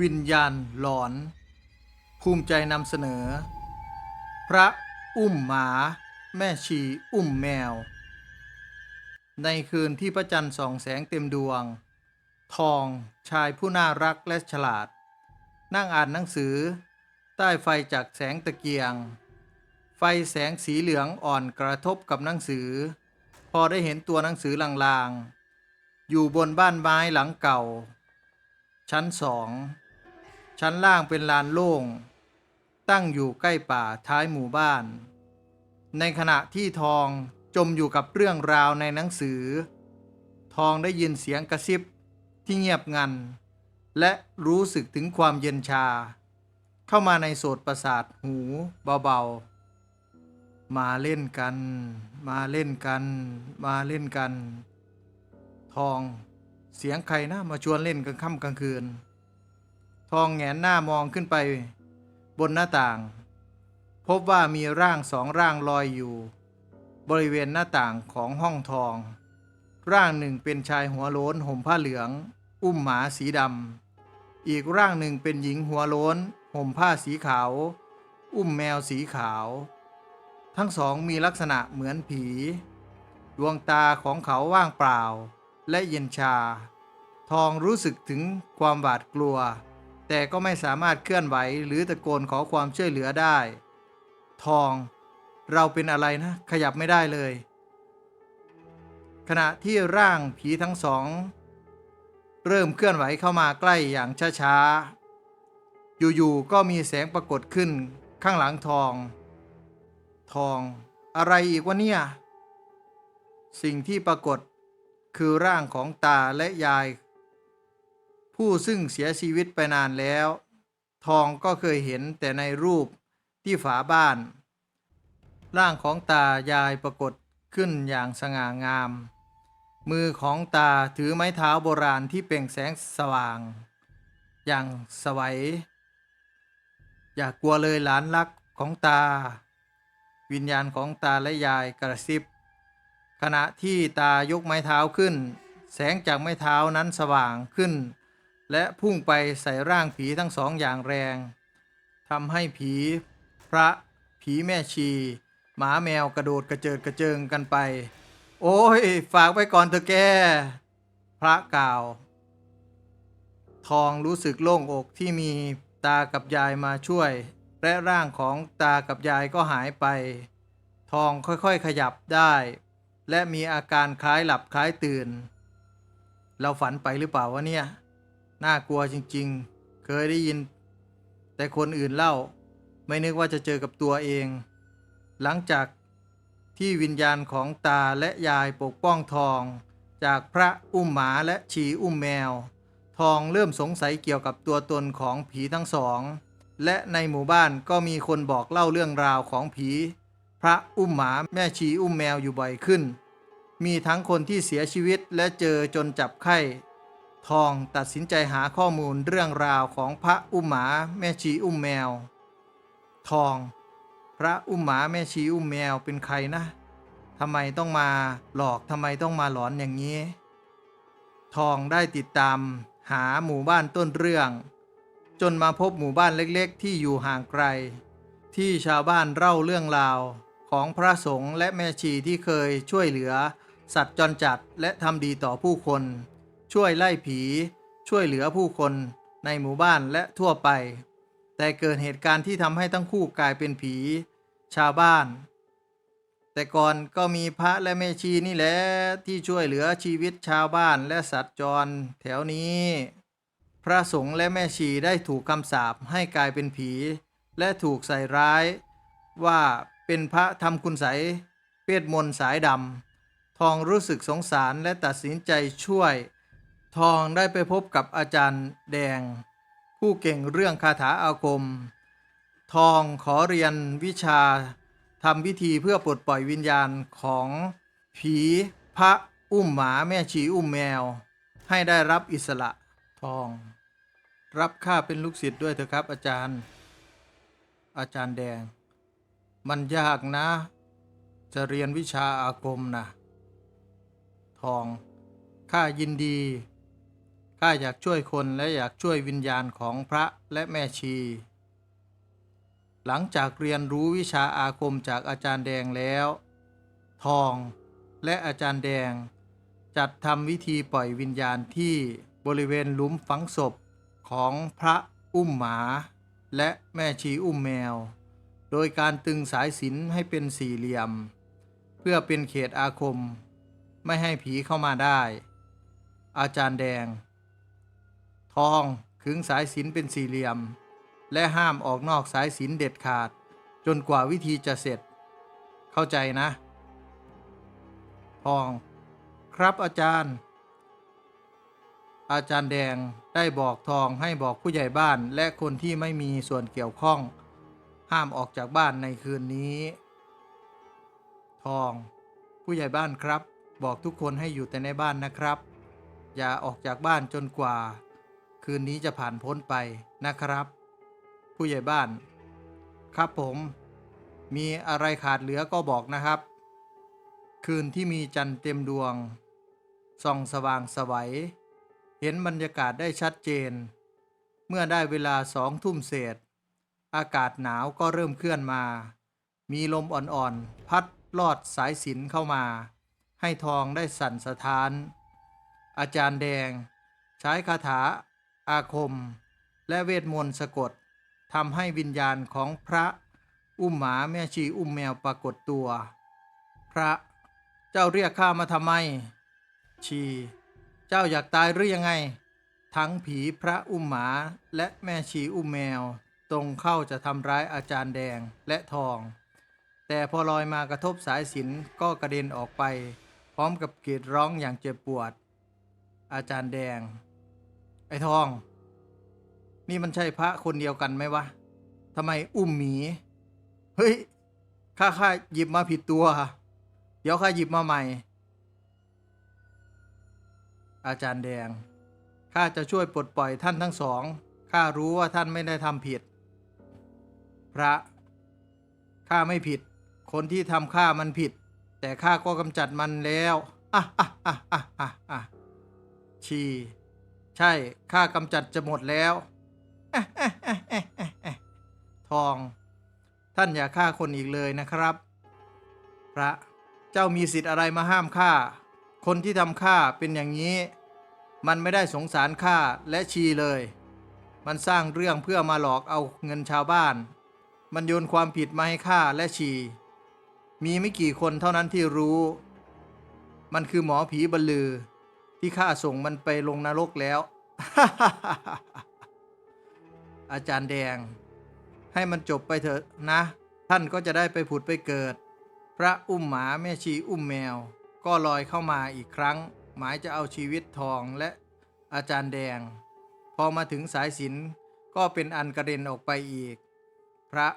วิญญาณหลอน ภูมิใจนำเสนอ พระอุ้มหมา แม่ชีอุ้มแมว ในคืนที่พระจันทร์ส่องแสงเต็มดวง ทองชายผู้น่ารักและฉลาด นั่งอ่านหนังสือ ใต้ไฟจากแสงตะเกียง ไฟแสงสีเหลืองอ่อนกระทบกับหนังสือ พอได้เห็นตัวหนังสือลางๆ อยู่บนบ้านไม้หลังเก่าชั้นสอง ชั้นล่างเป็นลานโล่ง ตั้งอยู่ใกล้ป่าท้ายหมู่บ้าน ในขณะที่ทองจมอยู่กับเรื่องราวในหนังสือ ทองได้ยินเสียงกระซิบที่เงียบงัน และรู้สึกถึงความเย็นชา เข้ามาในโสตประสาทหูเบาๆ มาเล่นกัน มาเล่นกัน มาเล่นกัน ทองเสียงใครนะมาชวนเล่นกลางค่ำกลางคืน ทองแงนหน้ามองขึ้นไป บนหน้าต่าง พบว่ามีร่างสองร่างลอยอยู่ บริเวณหน้าต่างของห้องทอง ร่างหนึ่งเป็นชายหัวโล้นห่มผ้าเหลือง อุ้มหมาสีดำอีกร่างหนึ่งเป็นหญิงหัวโล้นห่มผ้าสีขาว อุ้มแมวสีขาว ทั้งสองมีลักษณะเหมือนผี ดวงตาของเขาว่างเปล่า และเย็นชา ทองรู้สึกถึงความหวาดกลัว แต่ก็ไม่สามารถเคลื่อนไหวหรือตะโกนขอความช่วยเหลือได้ ทอง เราเป็นอะไรนะ ขยับไม่ได้เลย ขณะที่ร่างผีทั้งสอง เริ่มเคลื่อนไหวเข้ามาใกล้อย่างช้าๆ อยู่ๆ ก็มีแสงปรากฏขึ้นข้างหลังทอง ทอง อะไรอีกวะเนี่ย สิ่งที่ปรากฏคือร่างของตาและยาย ผู้ซึ่งเสียชีวิตไปนานแล้ว ทองก็เคยเห็นแต่ในรูปที่ฝาบ้าน ร่างของตายายปรากฏขึ้นอย่างสง่างาม มือของตาถือไม้เท้าโบราณที่เปล่งแสงสว่าง อย่างสวัย อย่ากกลัวเลยหลานรักของตา วิญญาณของตาและยายกระซิบ ขณะที่ตายกไม้เท้าขึ้น แสงจากไม้เท้านั้นสว่างขึ้น และพุ่งไปใส่ร่างผีทั้งสองอย่างแรงทำให้ผีพระผีแม่ชี หมาแมวกระโดดกระเจิดกระเจิงกันไป โอ้ย ฝากไว้ก่อนเถอะแก พระกล่าว ทองรู้สึกโล่งอกที่มีตากับยายมาช่วย และร่างของตากับยายก็หายไป ทองค่อยๆขยับได้ และมีอาการคล้ายหลับคล้ายตื่น เราฝันไปหรือเปล่าวะเนี่ย น่ากลัวจริงๆ เคยได้ยิน แต่คนอื่นเล่า ไม่นึกว่าจะเจอกับตัวเอง หลังจากที่วิญญาณของตาและยายปกป้องทอง จากพระอุ้มหมาและชีอุ้มแมว ทองเริ่มสงสัยเกี่ยวกับตัวตนของผีทั้งสอง และในหมู่บ้านก็มีคนบอกเล่าเรื่องราวของผี พระอุ้มหมาแม่ชีอุ้มแมวอยู่บ่อยขึ้น มีทั้งคนที่เสียชีวิตและเจอจนจับไข้ ทองตัดสินใจหาข้อมูลเรื่องราวของพระอุ้มหมาแม่ชีอุ้มแมว ทอง พระอุ้มหมาแม่ชีอุ้มแมวเป็นใครนะทำไมต้องมาหลอกทำไมต้องมาหลอนอย่างนี้ ทองได้ติดตามหาหมู่บ้านต้นเรื่อง จนมาพบหมู่บ้านเล็กๆ ที่อยู่ห่างไกล ที่ชาวบ้านเล่าเรื่องราวของพระสงฆ์และแม่ชีที่เคยช่วยเหลือ สัตว์จรจัดและทำดีต่อผู้คน ช่วยไล่ผี ช่วยเหลือผู้คนในหมู่บ้านและทั่วไป แต่เกิดเหตุการณ์ที่ทำให้ทั้งคู่กลายเป็นผี ชาวบ้าน แต่ก่อนก็มีพระและแม่ชีนี่แหละที่ช่วยเหลือชีวิตชาวบ้านและสัตว์จรแถวนี้ พระสงฆ์และแม่ชีได้ถูกคำสาปให้กลายเป็นผี และถูกใส่ร้าย ว่าเป็นพระทำคุณไสยเวทมนต์สายดำทองรู้สึกสงสารและตัดสินใจช่วย ทองได้ไปพบกับอาจารย์แดง ผู้เก่งเรื่องคาถาอาคม ทองขอเรียนวิชาทำพิธีเพื่อปลดปล่อยวิญญาณของผีพระอุ้มหมาแม่ชีอุ้มแมว ให้ได้รับอิสระทอง รับข้าเป็นลูกศิษย์ด้วยเถอะครับ อาจารย์ อาจารย์แดง มันยากนะ จะเรียนวิชาอาคมนะทองข้ายินดี ข้าอยากช่วยคนและอยากช่วยวิญญาณของพระและแม่ชี หลังจากเรียนรู้วิชาอาคมจากอาจารย์แดงแล้ว ทองและอาจารย์แดง จัดทำวิธีปล่อยวิญญาณที่บริเวณหลุมฝังศพของพระอุ้มหมา และแม่ชีอุ้มแมว โดยการตึงสายสินให้เป็นสี่เหลี่ยม เพื่อเป็นเขตอาคม ไม่ให้ผีเข้ามาได้ อาจารย์แดง ทองขึงสายสินเป็นสี่เหลี่ยม และห้ามออกนอกสายสินเด็ดขาด จนกว่าวิธีจะเสร็จ เข้าใจนะ ทอง ครับอาจารย์ อาจารย์แดงได้บอกทองให้บอกผู้ใหญ่บ้านและคนที่ไม่มีส่วนเกี่ยวข้อง ห้ามออกจากบ้านในคืนนี้ ทอง ผู้ใหญ่บ้านครับ บอกทุกคนให้อยู่แต่ในบ้านนะครับ อย่าออกจากบ้านจนกว่า คืนนี้จะผ่านพ้นไปนะครับ ผู้ใหญ่บ้าน ครับผม มีอะไรขาดเหลือก็บอกนะครับ คืนที่มีจันทร์เต็มดวงส่องสว่างสวัย เห็นบรรยากาศได้ชัดเจน เมื่อได้เวลาสองทุ่มเศษ อากาศหนาวก็เริ่มเคลื่อนมา มีลมอ่อนๆ พัดลอดสายสินเข้ามา ให้ทองได้สั่นสะท้าน อาจารย์แดง ใช้คาถา อาคม และเวทมนต์สะกดทำให้วิญญาณของพระอุ้มหมาแม่ชีอุ้มแมวปรากฏตัว พระเจ้าเรียกข้ามาทำไม ชี เจ้าอยากตายหรือยังไง ทั้งผีพระอุ้มหมาและแม่ชีอุ้มแมว ตรงเข้าจะทำร้ายอาจารย์แดงและทอง แต่พอลอยมากระทบสายสินก็กระเด็นออกไป พร้อมกับกรีดร้องอย่างเจ็บปวด อาจารย์แดง อ้ทอง นี่มันใช่พระคนเดียวกันไหมวะทำไมอุ้มหมี เฮ้ย ข้าข้าหยิบมาผิดตัว เดี๋ยวข้าหยิบมาใหม่ อาจารย์แดง ข้าจะช่วยปลดปล่อยท่านทั้งสอง ข้ารู้ว่าท่านไม่ได้ทำผิด พระ ข้าไม่ผิด คนที่ทำข้ามันผิด แต่ข้าก็กำจัดมันแล้วอะอะอะอะอะอะชี ใช่ข้ากำจัดจะหมดแล้วทอง ท่านอย่าฆ่าคนอีกเลยนะครับ พระเจ้ามีสิทธิ์อะไรมาห้ามข้าคนที่ทำข้าเป็นอย่างนี้ มันไม่ได้สงสารข้าและชีเลย มันสร้างเรื่องเพื่อมาหลอกเอาเงินชาวบ้าน มันโยนความผิดมาให้ข้าและชี มีไม่กี่คนเท่านั้นที่รู้ มันคือหมอผีบรรลือ ที่ข้าส่งมันไปลงนรกแล้ว อาจารย์แดง ให้มันจบไปเถอะนะ ท่านก็จะได้ไปผุดไปเกิด พระอุ้มหมาแม่ชีอุ้มแมว ก็ลอยเข้ามาอีกครั้ง หมายจะเอาชีวิตทองและอาจารย์แดง พอมาถึงสายสิญจนก็เป็นอันกระเด็นออกไปอีก พระ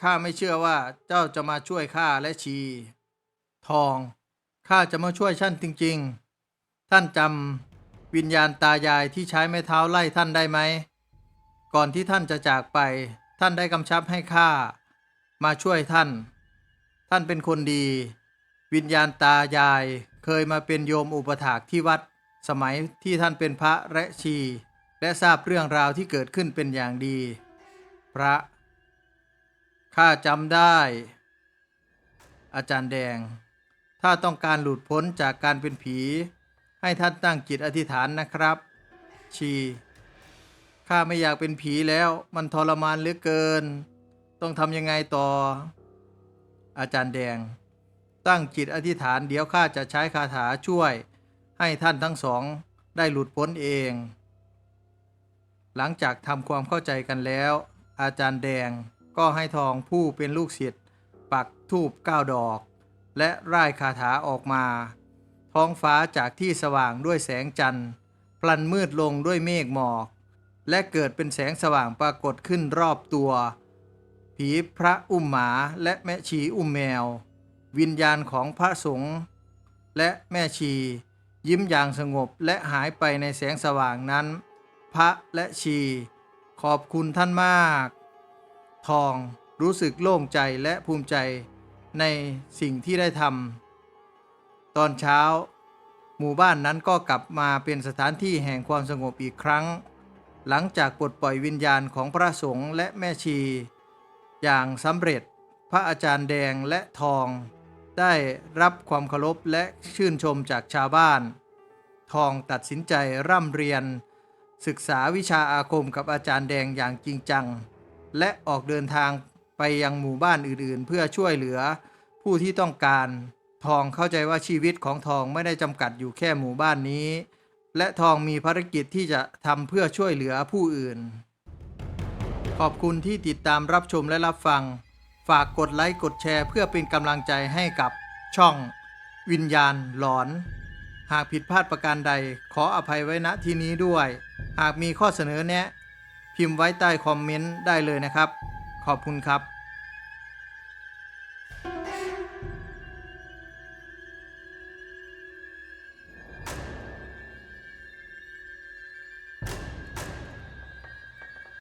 ข้าไม่เชื่อว่าเจ้าจะมาช่วยข้าและชี ทองข้าจะมาช่วยท่านจริง ๆ ท่านจำวิญญาณตายายที่ใช้ไม้เท้าไล่ท่านได้ไหม ก่อนที่ท่านจะจากไป ท่านได้กำชับให้ข้ามาช่วยท่าน ท่านเป็นคนดี วิญญาณตายายเคยมาเป็นโยมอุปถากที่วัด สมัยที่ท่านเป็นพระและชี และทราบเรื่องราวที่เกิดขึ้นเป็นอย่างดี พระข้าจำได้ อาจารย์แดง ถ้าต้องการหลุดพ้นจากการเป็นผี ให้ท่านตั้งจิตอธิษฐานนะครับ ชีข้าไม่อยากเป็นผีแล้วมันทรมานเหลือเกิน ต้องทำยังไงต่อ อาจารย์แดง ตั้งจิตอธิษฐานเดี๋ยวข้าจะใช้คาถาช่วย ให้ท่านทั้งสองได้หลุดพ้นเอง หลังจากทำความเข้าใจกันแล้ว อาจารย์แดงก็ให้ทองผู้เป็นลูกศิษย์ปักทูบเก้าดอก และร่ายคาถาออกมา ท้องฟ้าจากที่สว่างด้วยแสงจันทร์พลันมืดลงด้วยเมฆหมอก และเกิดเป็นแสงสว่างปรากฏขึ้นรอบตัว ผีพระอุ้มหมาและแม่ชีอุ้มแมว วิญญาณของพระสงฆ์และแม่ชี ยิ้มอย่างสงบและหายไปในแสงสว่างนั้น พระและชี ขอบคุณท่านมาก ทองรู้สึกโล่งใจและภูมิใจในสิ่งที่ได้ทำ ตอนเช้า หมู่บ้านนั้นก็กลับมาเป็นสถานที่แห่งความสงบอีกครั้ง หลังจากปลดปล่อยวิญญาณของพระสงฆ์และแม่ชี อย่างสำเร็จพระอาจารย์แดงและทอง ได้รับความเคารพและชื่นชมจากชาวบ้าน ทองตัดสินใจร่ำเรียน ศึกษาวิชาอาคมกับอาจารย์แดงอย่างจริงจัง และออกเดินทางไปยังหมู่บ้านอื่นๆ เพื่อช่วยเหลือผู้ที่ต้องการ ทองเข้าใจว่าชีวิตของทองไม่ได้จำกัดอยู่แค่หมู่บ้านนี้ และทองมีภารกิจที่จะทำเพื่อช่วยเหลือผู้อื่น ขอบคุณที่ติดตามรับชมและรับฟัง ฝากกดไลค์กดแชร์เพื่อเป็นกำลังใจให้กับช่อง วิญญาณหลอน หากผิดพลาดประการใดขออภัยไว้ณที่นี้ด้วย หากมีข้อเสนอแนะ พิมพ์ไว้ใต้คอมเมนต์ได้เลยนะครับ ขอบคุณครับ